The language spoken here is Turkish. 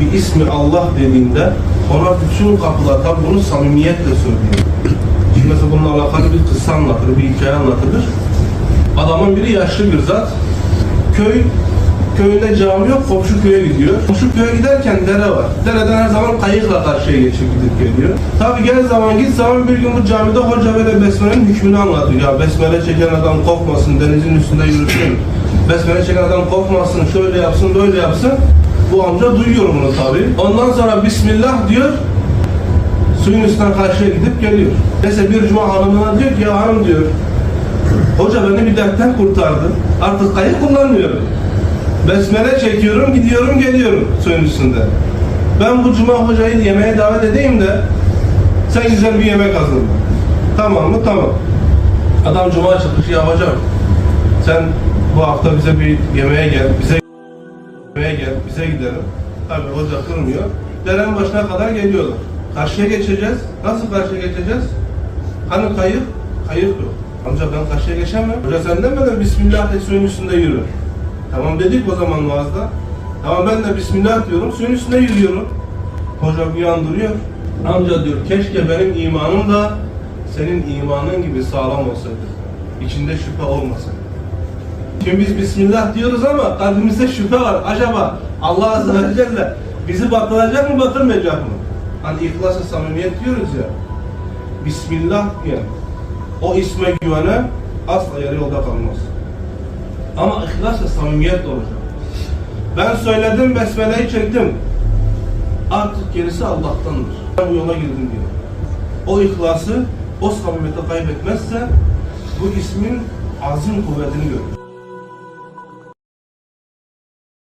bir ismi Allah dediğinde ona bütün kapılar tabi bunu samimiyetle söylüyor. Şimdi mesela bununla alakalı bir kıssa anlatılır, bir hikaye anlatılır. Adamın biri yaşlı bir zat. Köy köyünde cami yok, komşu köye gidiyor. Komşu köye giderken dere var. Dereden her zaman kayıkla karşıya geçip gidip geliyor. Tabi gel zaman git zaman bir gün bu camide hoca böyle besmelenin hükmünü anlatıyor. Ya besmele çeken adam korkmasın, denizin üstünde yürüsün. Besmele çeken adam korkmasın, şöyle yapsın, böyle yapsın. Bu amca duyuyor bunu tabi. Ondan sonra Bismillah diyor. Suyun üstünden karşıya gidip geliyor. Neyse bir cuma hanımına diyor ki ya hanım diyor. Hoca beni bir dertten kurtardı. Artık kayık kullanmıyorum. Besmele çekiyorum, gidiyorum, geliyorum suyun üstünde. Ben bu cuma hocayı yemeğe davet edeyim de sen güzel bir yemek hazırla. Tamam mı? Tamam. Adam cuma çıkışı ya hocam sen bu hafta bize bir yemeğe gel, bize yemeğe gel, bize gidelim. Tabii hoca kırmıyor. Derenin başına kadar geliyorlar. Karşıya geçeceğiz. Nasıl karşıya geçeceğiz? Hani kayık? Kayık yok. Amca ben karşıya geçemem. Hoca sen demeden Bismillah suyun üstünde yürü. Tamam dedik o zaman vaazda. Tamam ben de Bismillah diyorum, suyun üstünde yürüyorum. Hoca bir an duruyor. Amca diyor, keşke benim imanım da senin imanın gibi sağlam olsaydı. İçinde şüphe olmasaydı. Şimdi biz Bismillah diyoruz ama kalbimizde şüphe var. Acaba Allah Azze ve Celle bizi batıracak mı batırmayacak mı? Hani ihlas-ı samimiyet diyoruz ya. Bismillah diyen, o isme güvene asla yarı yolda kalmaz. Ama ihlas ve samimiyet olacak. Ben söyledim, besmeleyi çektim. Artık gerisi Allah'tandır. Ben bu yola girdim diyor. O ihlası, o samimiyeti kaybetmezse bu ismin azim kuvvetini görür.